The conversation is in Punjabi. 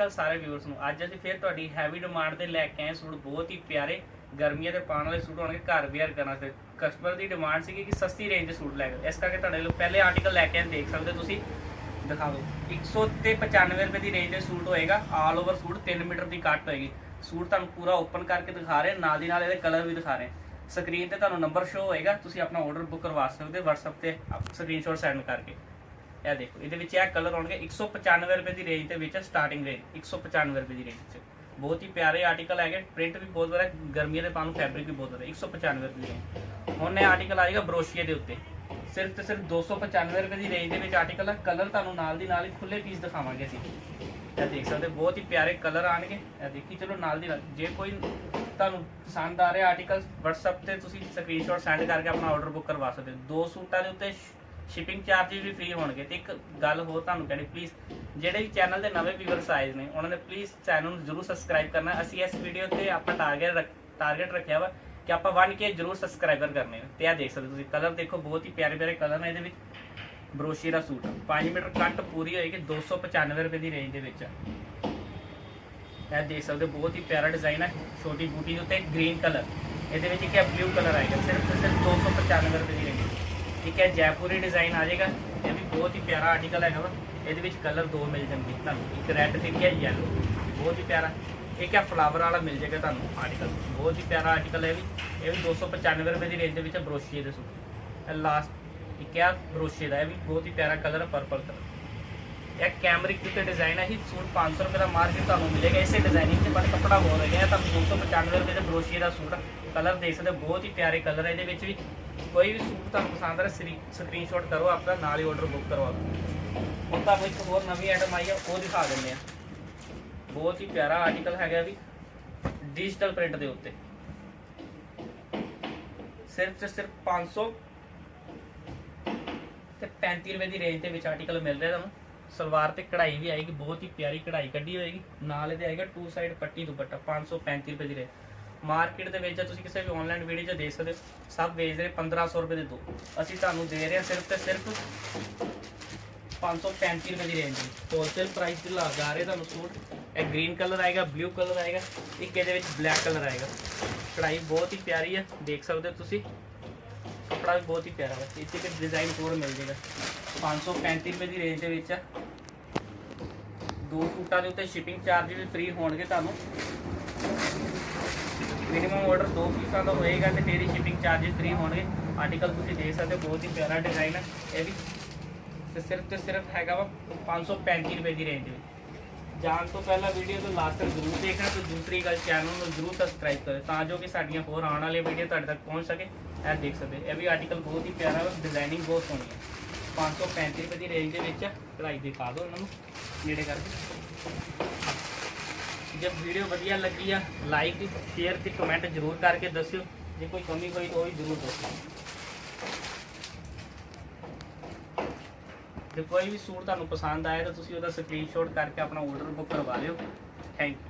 ਅਕਾਲ ਸਾਰੇ ਵਿਊਅਰਸ ਨੂੰ। ਅੱਜ ਅਸੀਂ ਫੇਰ ਤੁਹਾਡੀ ਹੈਵੀ ਡਿਮਾਂਡ ਤੇ ਲੈ ਕੇ ਆਏ ਸੂਟ, ਬਹੁਤ ਹੀ ਪਿਆਰੇ ਗਰਮੀਆਂ ਦੇ ਪਾਉਣ ਵਾਲੇ ਸੂਟ ਹੋਣਗੇ, ਘਰ ਵੇਅਰ ਕਰਨ ਵਾਸਤੇ। ਕਸਟਮਰ ਦੀ ਡਿਮਾਂਡ ਸੀਗੀ ਕਿ ਸਸਤੀ ਰੇਂਜ ਦੇ ਸੂਟ ਲੈ ਕੇ ਇਸ ਕਰਕੇ ਤੁਹਾਡੇ ਲਈ ਪਹਿਲੇ ਆਰਟੀਕਲ ਲੈ ਕੇ ਆਏ, ਦੇਖ ਸਕਦੇ ਤੁਸੀਂ। ਦਿਖਾ ਦਿਓ 100 ਤੇ 95 ਰੁਪਏ ਦੀ ਰੇਂਜ ਦੇ ਸੂਟ ਹੋਏਗਾ। ਆਲ ਓਵਰ ਸੂਟ 3 ਮੀਟਰ ਦੀ ਕੱਟ ਹੋਏਗੀ। ਸੂਟ ਤੁਹਾਨੂੰ ਪੂਰਾ ਓਪਨ ਕਰਕੇ ਦਿਖਾ ਰਹੇ ਨਾਲ ਦੀ ਨਾਲ ਇਹਦੇ ਕਲਰ ਵੀ ਦਿਖਾ ਰਹੇ ਸਕਰੀਨ ਤੇ ਤੁਹਾਨੂੰ ਨੰਬਰ ਸ਼ੋ ਹੋਏਗਾ। ਤੁਸੀਂ ਆਪਣਾ ਆਰਡਰ ਬੁੱਕ ਕਰਵਾ ਸਕਦੇ ਹੋ। WhatsApp ਤੇ ਸਕਰੀਨਸ਼ਾਟ ਸੈਂਡ ਕਰਕੇ। ਇਹ ਦੇਖੋ ਇਹਦੇ ਵਿੱਚ ਇਹ ਕਲਰ ਹੋਣਗੇ 195 ਰੁਪਏ ਦੀ ਰੇਂਜ ਦੇ ਵਿੱਚ ਸਟਾਰਟਿੰਗ ਰੇਂਜ 195 ਰੁਪਏ ਦੀ ਰੇਂਜ 'ਚ। ਬਹੁਤ ਹੀ ਪਿਆਰੇ ਆਰਟੀਕਲ ਹੈਗੇ ਪ੍ਰਿੰਟ ਵੀ ਬਹੁਤ ਵਧੀਆ ਗਰਮੀਆਂ ਦੇ ਪਾਉਣ ਨੂੰ ਫੈਬਰਿਕ ਵੀ ਬਹੁਤ ਵਧੀਆ 195 ਰੁਪਏ ਦੀ range। ਹੁਣ ਇਹ ਆਰਟੀਕਲ ਆਏਗਾ ਬਰੋਸ਼ੀਏ ਦੇ ਉੱਤੇ। ਸਿਰਫ ਤੇ ਸਿਰਫ 295 ਰੁਪਏ ਦੀ ਰੇਂਜ ਦੇ ਵਿੱਚ ਆਰਟੀਕਲ ਹੈ ਕਲਰ ਤੁਹਾਨੂੰ ਨਾਲ ਦੀ ਨਾਲ ਹੀ ਖੁੱਲੇ ਪੀਸ ਦਿਖਾਵਾਂਗੇ ਅਸੀਂ। ਇਹ ਦੇਖ ਸਕਦੇ ਹੋ, ਬਹੁਤ ਹੀ ਪਿਆਰੇ ਕਲਰ ਆਣਗੇ ਇਹ ਦੇਖੀ ਚਲੋ ਨਾਲ ਦੀ ਨਾਲ ਜੇ ਕੋਈ ਤੁਹਾਨੂੰ ਪਸੰਦ ਆ ਰਿਹਾ ਆਰਟੀਕਲ WhatsApp ਤੇ ਤੁਸੀਂ ਸਕਰੀਨਸ਼ਾਟ ਸੈਂਡ ਕਰਕੇ ਆਪਣਾ ਆਰਡਰ ਬੁੱਕ ਕਰਵਾ ਸਕਦੇ ਹੋ। ਦੋ ਸੂਟਾਂ ਦੇ ਉੱਤੇ ਸ਼ਿਪਿੰਗ ਚਾਰजेस ਵੀ ਫ੍ਰੀ ਹੋਣਗੇ ਤੇ ਇੱਕ ਗੱਲ ਹੋਰ ਤੁਹਾਨੂੰ ਕਹਿਣੀ ਪਲੀਜ਼ ਜਿਹੜੇ ਵੀ ਚੈਨਲ ਦੇ ਨਵੇਂ ਵੀਵਰਸ ਆਏ ਨੇ, ਉਹਨਾਂ ਨੇ ਪਲੀਜ਼ ਚੈਨਲ ਨੂੰ ਜਰੂਰ ਸਬਸਕ੍ਰਾਈਬ ਕਰਨਾ। ਅਸੀਂ ਇਸ ਵੀਡੀਓ ਤੇ ਆਪਾਂ ਟਾਰਗੇਟ ਟਾਰਗੇਟ ਰੱਖਿਆ ਵਾ ਕਿ ਆਪਾਂ 1k ਜਰੂਰ ਸਬਸਕ੍ਰਾਈਬਰ ਕਰਨੇ ਨੇ ਤੇ ਆ ਦੇਖ ਸਕਦੇ ਹੋ ਤੁਸੀਂ ਕਲਰ ਦੇਖੋ, ਬਹੁਤ ਹੀ ਪਿਆਰੇ ਪਿਆਰੇ ਕਲਰ ਨੇ ਇਹਦੇ ਵਿੱਚ। ਬਰੋਸ਼ੀ ਦਾ ਸੂਟ 5 ਮੀਟਰ ਕੱਟ ਪੂਰੀ ਹੋਏਗੀ 295 ਰੁਪਏ ਦੀ ਰੇਂਜ ਦੇ ਵਿੱਚ ਇਹ ਦੇਖ ਸਕਦੇ ਹੋ, ਬਹੁਤ ਹੀ ਪਿਆਰਾ ਡਿਜ਼ਾਈਨ ਹੈ ਛੋਟੀ ਬੂਟੀ ਦੇ ਉੱਤੇ ਗ੍ਰੀਨ ਕਲਰ ਇਹਦੇ ਵਿੱਚ ਇੱਕ ਬਲੂ ਕਲਰ ਆਏਗਾ, ਸਿਰਫ ਤੇ ਸਿਰਫ 295 ਰੁਪਏ ਦੀ ਰੇਂਜ ਠੀਕ ਹੈ ਜੈਪੁਰੀ ਡਿਜ਼ਾਈਨ ਆ ਜਾਏਗਾ। ਇਹ ਵੀ ਬਹੁਤ ਹੀ ਪਿਆਰਾ ਆਰਟੀਕਲ ਹੈਗਾ ਵਾ। ਇਹਦੇ ਵਿੱਚ ਕਲਰ ਦੋ ਮਿਲ ਜਾਣਗੇ। ਤੁਹਾਨੂੰ ਇੱਕ ਰੈੱਡ ਤੇ ਇੱਕ ਹੈ ਯੈਲੋ ਬਹੁਤ ਹੀ ਪਿਆਰਾ। ਇੱਕ ਹੈ ਫਲਾਵਰ ਵਾਲਾ ਮਿਲ ਜਾਏਗਾ ਤੁਹਾਨੂੰ ਆਰਟੀਕਲ ਬਹੁਤ ਹੀ ਪਿਆਰਾ ਆਰਟੀਕਲ ਹੈ ਇਹ ਵੀ। ਇਹ ਵੀ 295 ਰੁਪਏ ਦੀ ਰੇਂਜ ਦੇ ਵਿੱਚ ਬਰੋਸ਼ੀਏ ਦੇ ਸੂਟ। ਇਹ ਲਾਸਟ ਇੱਕ ਹੈ ਬਰੋਸ਼ੀਏ ਦਾ ਇਹ ਵੀ ਬਹੁਤ ਹੀ ਪਿਆਰਾ ਕਲਰ ਪਰਪਲ ਕਲਰ ਇਹ ਕੈਮਰਿਕ ਦੇ ਡਿਜ਼ਾਈਨ ਹੈ ਇਹ ਸੂਟ 500 ਰੁਪਏ ਦਾ ਮਾਰਕੀਟ ਤੁਹਾਨੂੰ ਮਿਲੇਗਾ। ਇਸੇ ਡਿਜ਼ਾਈਨਿੰਗ ਤੇ ਪਰ ਕੱਪੜਾ ਹੋਰ ਹੈਗਾ। ਤਾਂ 295 ਰੁਪਏ ਦੇ ਬਰੋਸ਼ੀਏ ਦਾ ਸੂਟ ਕਲਰ ਦੇਖ ਸਕਦੇ ਹੋ, ਬਹੁਤ ਹੀ ਪਿਆਰੇ ਕਲਰ ਹੈ। ਇਹਦੇ ਵਿੱਚ ਵੀ ਕੋਈ ਵੀ ਸੂਟ ਤੁਹਾਨੂੰ ਪਸੰਦ ਆ ਰਿਹਾ ਸਕਰੀਨਸ਼ਾਟ ਕਰੋ ਆਪਣਾ, ਨਾਲ ਹੀ ਆਰਡਰ ਬੁੱਕ ਕਰਵਾ ਲਓ ਹੁਣ ਤੁਹਾਨੂੰ ਇੱਕ ਹੋਰ ਨਵੀਂ ਆਈਟਮ ਆਈ ਆ, ਉਹ ਦਿਖਾ ਦਿੰਦੇ ਆ। ਬਹੁਤ ਹੀ ਪਿਆਰਾ ਆਰਟੀਕਲ ਹੈਗਾ ਵੀ ਡਿਜੀਟਲ ਪ੍ਰਿੰਟ ਦੇ ਉੱਤੇ। ਸਿਰਫ ਤੇ ਸਿਰਫ 500 ਤੇ 35 ਰੁਪਏ ਦੀ ਰੇਂਜ ਦੇ ਵਿੱਚ ਆਰਟੀਕਲ ਮਿਲ ਰਿਹਾ ਤੁਹਾਨੂੰ। ਸਲਵਾਰ ਤੇ ਕਢਾਈ ਵੀ ਆਏਗੀ, ਬਹੁਤ ਹੀ ਪਿਆਰੀ ਕਢਾਈ ਕੱਢੀ ਹੋਏਗੀ। ਨਾਲ ਇਹਦੇ ਆਏਗਾ ਟੂ ਸਾਈਡ ਪੱਟੀ ਦੁਪੱਟਾ 535 ਰੁਪਏ ਦੀ ਰੇਂਜ ਮਾਰਕੀਟ ਦੇ ਵਿੱਚ ਤੁਸੀਂ ਕਿਸੇ ਵੀ ਆਨਲਾਈਨ ਵੀਡੀਓ 'ਚ ਦੇਖ ਸਕਦੇ ਹੋ। ਸਭ ਵੇਚ ਰਹੇ 1500 ਰੁਪਏ ਦੇ ਦੋ। ਅਸੀਂ ਤੁਹਾਨੂੰ ਦੇ ਰਹੇ ਹਾਂ ਸਿਰਫ ਤੇ ਸਿਰਫ 535 ਰੁਪਏ ਦੀ ਰੇਂਜ ਵਿੱਚ ਹੋਲਸੇਲ ਪ੍ਰਾਈਸ ਤੇ ਲਗਾ ਰਹੇ ਤੁਹਾਨੂੰ ਸੂਟ। ਇਹ ਗ੍ਰੀਨ ਕਲਰ ਆਏਗਾ ਬਲੂ ਕਲਰ ਆਏਗਾ, ਇੱਕ ਇਹਦੇ ਵਿੱਚ ਬਲੈਕ ਕਲਰ ਆਏਗਾ। ਕਢਾਈ ਬਹੁਤ ਹੀ ਪਿਆਰੀ ਹੈ ਦੇਖ ਸਕਦੇ ਹੋ ਤੁਸੀਂ। ਕੱਪੜਾ ਵੀ ਬਹੁਤ ਹੀ ਪਿਆਰਾ ਹੈ ਇੱਥੇ ਇੱਕ ਡਿਜ਼ਾਈਨ ਹੋਰ ਮਿਲ ਜਾਏਗਾ 535 ਰੁਪਏ ਦੀ ਰੇਂਜ ਦੇ ਵਿੱਚ ਹੈ ਦੋ ਸੂਟਾਂ ਦੇ ਉੱਤੇ ਸ਼ਿਪਿੰਗ ਚਾਰਜ ਵੀ ਫ੍ਰੀ ਹੋਣਗੇ ਤੁਹਾਨੂੰ। ਮਿਨੀਮਮ ਆਰਡਰ ਦੋ ਪੀਸਾਂ ਦਾ ਹੋਏਗਾ ਤੇ ਤੇਰੀ ਸ਼ਿਪਿੰਗ ਚਾਰजेस ਫ੍ਰੀ ਹੋਣਗੇ। ਆਰਟੀਕਲ ਤੁਸੀਂ ਦੇਖ ਸਕਦੇ ਹੋ, ਬਹੁਤ ਹੀ ਪਿਆਰਾ ਡਿਜ਼ਾਈਨ ਹੈ। ਇਹ ਵੀ ਤੇ ਸਿਰਫ ਤੇ ਸਿਰਫ ਹੈਗਾ ਵਾ 535 ਰੁਪਏ ਦੀ ਰੇਂਜ ਵਿੱਚ। ਜਾਣ ਤੋਂ ਪਹਿਲਾਂ ਵੀਡੀਓ ਤੋਂ ਲਾਸਟ ਤੱਕ ਜ਼ਰੂਰ ਦੇਖਣਾ ਤੇ ਦੂਸਰੀ ਗੱਲ ਚੈਨਲ ਨੂੰ ਜ਼ਰੂਰ ਸਬਸਕ੍ਰਾਈਬ ਕਰੋ ਤਾਂ ਜੋ ਕਿ ਸਾਡੀਆਂ ਹੋਰ ਆਉਣ ਵਾਲੀਆਂ ਵੀਡੀਓ ਤੁਹਾਡੇ ਤੱਕ ਪਹੁੰਚ ਸਕੇ। ਇਹ ਦੇਖ ਸਕਦੇ ਇਹ ਵੀ ਆਰਟੀਕਲ ਬਹੁਤ ਹੀ ਪਿਆਰਾ ਵਾ ਡਿਜ਼ਾਈਨਿੰਗ ਬਹੁਤ ਸੋਹਣੀ ਹੈ। 535 ਰੁਪਏ ਦੀ ਰੇਂਜ ਦੇ ਵਿੱਚ ਕਢਾਈ ਦਿਖਾ ਦਿਓ ਇਹਨਾਂ ਨੂੰ, ਨੇੜੇ ਕਰਕੇ। ਜੇ ਵੀਡੀਓ ਵਧੀਆ ਲੱਗੀ ਆ ਲਾਈਕ ਸ਼ੇਅਰ ਤੇ ਕਮੈਂਟ ਜ਼ਰੂਰ ਕਰਕੇ ਦੱਸਿਓ। ਜੇ ਕੋਈ ਕਮੀ ਹੋਈ ਤਾਂ ਉਹ ਵੀ ਜ਼ਰੂਰ ਦੱਸਿਓ ਜੇ ਕੋਈ ਵੀ ਸੂਟ ਤੁਹਾਨੂੰ ਪਸੰਦ ਆਇਆ ਤਾਂ ਤੁਸੀਂ ਉਹਦਾ ਸਕਰੀਨਸ਼ਾਟ ਕਰਕੇ ਆਪਣਾ ਆਰਡਰ ਬੁੱਕ ਕਰਵਾ ਲਿਓ। Thank you